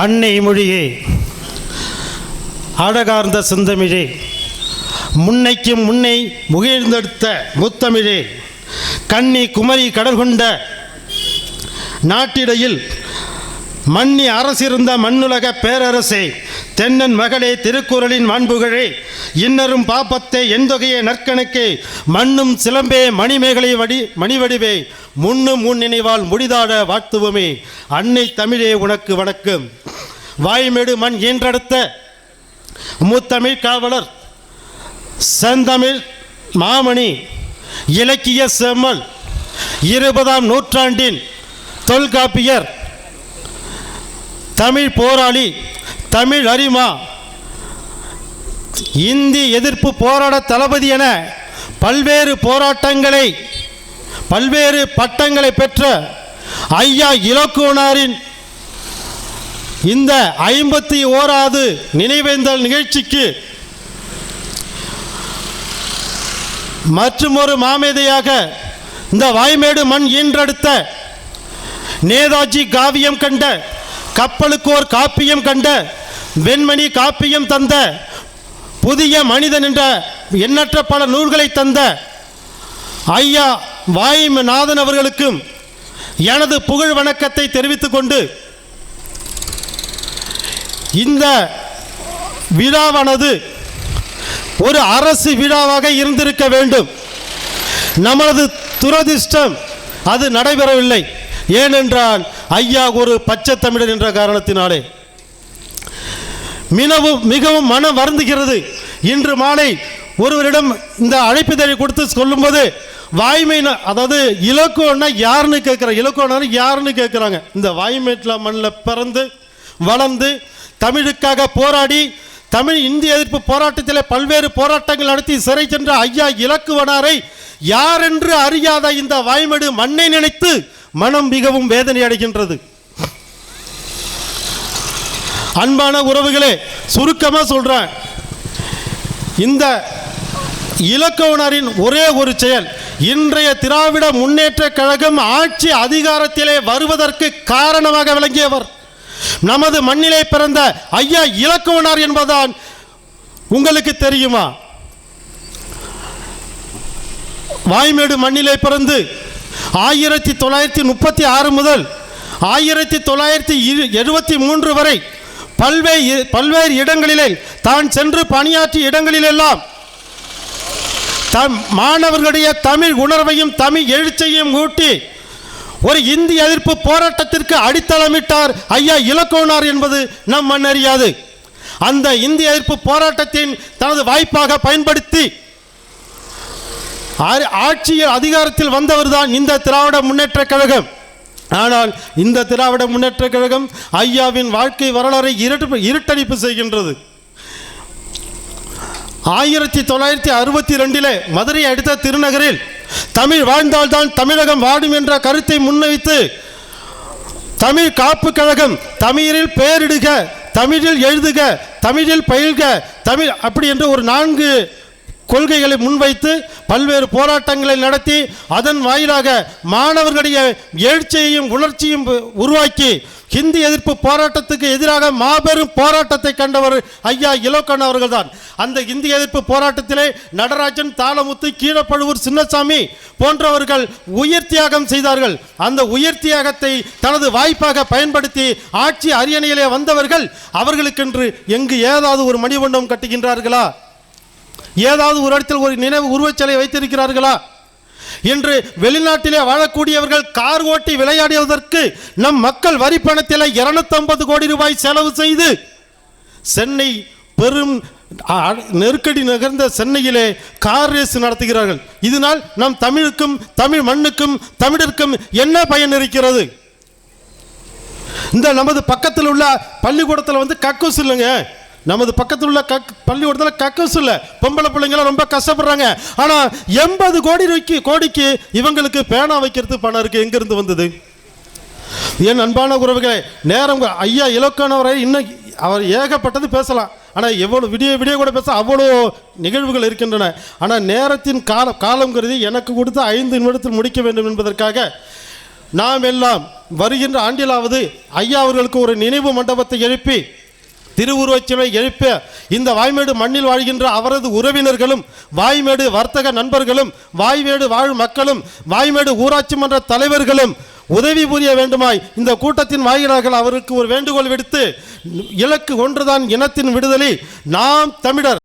அன்னை மொழியே அடகார்ந்த செந்தமிழே முன்னைக்கும் முன்னை முகிழ்ந்தெடுத்த முத்தமிழே கன்னி குமரி கடற்கொண்ட நாட்டிடையில் மன்னி அரசிருந்த மண்ணுலக பேரரசே தென்னன் மகளே திருக்குறளின் மாண்புகளே இன்னரும் பாப்பத்தை எந்தொகையே நற்கணக்கே மண்ணும் சிலம்பே மணிமேகலை வடி மணிவடிவே முன்னும் முன் நினைவால் முடிதாட வாழ்த்துவமே. அன்னை தமிழே உனக்கு வணக்கம். வாய்மேடு மண் ஈன்றெடுத்த முத்தமிழ் காவலர் செந்தமிழ் மாமணி இலக்கிய செம்மல் இருபதாம் நூற்றாண்டின் தொல்காப்பியர் தமிழ் போராளி தமிழ் அறிமா இந்தி எதிர்ப்பு போராட தளபதி என பல்வேறு போராட்டங்களை பல்வேறு பட்டங்களை பெற்ற ஐயா இலக்குவனாரின் இந்த ஐம்பத்தி ஓராவது நினைவேந்தல் நிகழ்ச்சிக்கு மற்றுமொரு மாமேதையாக இந்த வாய்மேடு மண் ஈன்றெடுத்த நேதாஜி காவியம் கண்ட கப்பலுக்கோர் காப்பியம் கண்ட வெண்மணி காப்பியம் தந்த புதிய மனிதன் என்ற எண்ணற்ற பல நூல்களை தந்த ஐயா வாய்மநாதன் அவர்களுக்கும் எனது புகழ் வணக்கத்தை தெரிவித்துக் கொண்டு இந்த விழாவானது ஒரு அரசு விழாவாக இருந்திருக்க வேண்டும். நமது துரதிர்ஷ்டம் அது நடைபெறவில்லை. ஏனென்றால் ஐயா ஒரு பச்சை தமிழர் என்ற காரணத்தினாலே. மிகவும் மிகவும் மனம் வருந்துகிறது. இன்று மாலை ஒருவரிடம் இந்த அழைப்புதழை கொடுத்து சொல்லும்போது வாய்மை அதாவது இலக்கோன்னா யாருன்னு கேட்குற இலக்கோனா யாருன்னு கேட்குறாங்க. இந்த வாய்மேட்டில் மண்ணில் பிறந்து வளர்ந்து தமிழுக்காக போராடி தமிழ் இந்திய எதிர்ப்பு போராட்டத்தில் பல்வேறு போராட்டங்கள் நடத்தி சிறை சென்ற ஐயா இலக்குவனாரை யாரென்று அறியாத இந்த வாய்மேடு மண்ணை நினைத்து மனம் மிகவும் வேதனை அடைகின்றது. அன்பான உறவுகளே சுருக்கமாக சொல்கிறேன் இந்த இலக்கவனரின் ஒரே ஒரு செயல் இன்றைய திராவிட முன்னேற்ற கழகம் ஆட்சி அதிகாரத்திலே வருவதற்கு காரணமாக விளங்கியவர். நமது மண்ணிலே பிறந்த ஐயா இலக்கவனார் என்பதான் உங்களுக்கு தெரியுமா? வாய்மேடு மண்ணிலே பிறந்து ஆயிரத்தி தொள்ளாயிரத்தி முப்பத்தி ஆறு முதல் ஆயிரத்தி தொள்ளாயிரத்தி எழுபத்தி மூன்று வரை பல்வேறு பல்வேறு இடங்களிலே தான் சென்று பணியாற்றிய இடங்களிலெல்லாம் தம் மாணவர்களுடைய தமிழ் உணர்வையும் தமிழ் எழுச்சையும் ஊட்டி ஒரு இந்திய எதிர்ப்பு போராட்டத்திற்கு அடித்தளமிட்டார் ஐயா இலக்கோனார் என்பது நம் மண்ணறியாது அந்த இந்திய எதிர்ப்பு போராட்டத்தின் தனது வாய்ப்பாக பயன்படுத்தி ஆட்சியில் அதிகாரத்தில் வந்தவர்தான் இந்த திராவிட முன்னேற்ற கழகம். ஆனால் இந்த திராவிட முன்னேற்ற கழகம் ஐயாவின் வாழ்க்கை வரலாறை இருட்டு இருட்டடிப்பு செய்கின்றது. ஆயிரத்தி தொள்ளாயிரத்தி அறுபத்தி ரெண்டிலே மதுரை அடுத்த திருநகரில் தமிழ் வாழ்ந்தால்தான் தமிழகம் வாடும் என்ற கருத்தை முன்வைத்து தமிழ் காப்பு கழகம் தமிழில் பெயரிடுக தமிழில் எழுதுக தமிழில் பயில்க தமிழ் அப்படி என்று ஒரு நான்கு கொள்கைகளை முன்வைத்து பல்வேறு போராட்டங்களை நடத்தி அதன் வாயிலாக மாணவர்களுடைய எழுச்சியையும் உணர்ச்சியும் உருவாக்கி ஹிந்தி எதிர்ப்பு போராட்டத்துக்கு எதிராக மாபெரும் போராட்டத்தை கண்டவர் ஐயா இலோக்கன் அவர்கள்தான். அந்த இந்தி எதிர்ப்பு போராட்டத்திலே நடராஜன் தாளமுத்து கீழப்படுவூர் சின்னசாமி போன்றவர்கள் உயிர் தியாகம் செய்தார்கள். அந்த உயிர் தியாகத்தை தனது வாய்ப்பாக பயன்படுத்தி ஆட்சி அரியணையிலே வந்தவர்கள் அவர்களுக்கென்று எங்கு ஏதாவது ஒரு மணிமண்டபம் கட்டுகின்றார்களா? ஏதாவது ஒரு இடத்தில் ஒரு நினைவு உருவச்சிலை வைத்திருக்கிறார்களா? இன்று வெளிநாட்டிலே வாழக்கூடியவர்கள் கார் ஓட்டி விளையாடுவதற்கு நம் மக்கள் வரி பணத்தில் 250 கோடி ரூபாய் செலவு செய்து சென்னை பெரும் நெருக்கடி நகர்ந்த சென்னையிலே கார் ரேஸ் நடத்துகிறார்கள். இதனால் நம் தமிழுக்கும் தமிழ் மண்ணுக்கும் தமிழருக்கும் என்ன பயன் இருக்கிறது? இந்த நமது பக்கத்தில் உள்ள பள்ளிக்கூடத்தில் வந்து கக்கூஸ் இல்லைங்க. நமது பக்கத்தில் உள்ள கக் பள்ளிக்கூடத்தில் கக்கஸ் இல்லை. பொம்பளை பிள்ளைங்களாம் ரொம்ப கஷ்டப்படுறாங்க. ஆனால் எண்பது கோடி ரூபாய்க்கு கோடிக்கு இவங்களுக்கு பேனா வைக்கிறது பணம் இருக்குது எங்கேருந்து வந்தது? என் அன்பான உறவுகளே நேரம் ஐயா இலக்கானவரை இன்னும் அவர் ஏகப்பட்டது பேசலாம். ஆனால் எவ்வளோ விடிய விடிய கூட பேச அவ்வளோ நிகழ்வுகள் இருக்கின்றன. ஆனால் நேரத்தின் காலம் காலம் கருதி எனக்கு கொடுத்த ஐந்து நிமிடத்தில் முடிக்க வேண்டும் என்பதற்காக நாம் எல்லாம் வருகின்ற ஆண்டிலாவது ஐயா அவர்களுக்கு ஒரு நினைவு மண்டபத்தை எழுப்பி திருவுருவச்சிலை எழுப்ப இந்த வாய்மேடு மண்ணில் வாழ்கின்ற அவரது உறவினர்களும் வாய்மேடு வர்த்தக நண்பர்களும் வாய்மேடு வாழ் மக்களும் வாய்மேடு ஊராட்சி மன்ற தலைவர்களும் உதவி புரிய வேண்டுமாய் இந்த கூட்டத்தின் வாயிலாக அவருக்கு ஒரு வேண்டுகோள் விடுத்து இலக்கு ஒன்றுதான் இனத்தின் விடுதலை நாம் தமிழர்.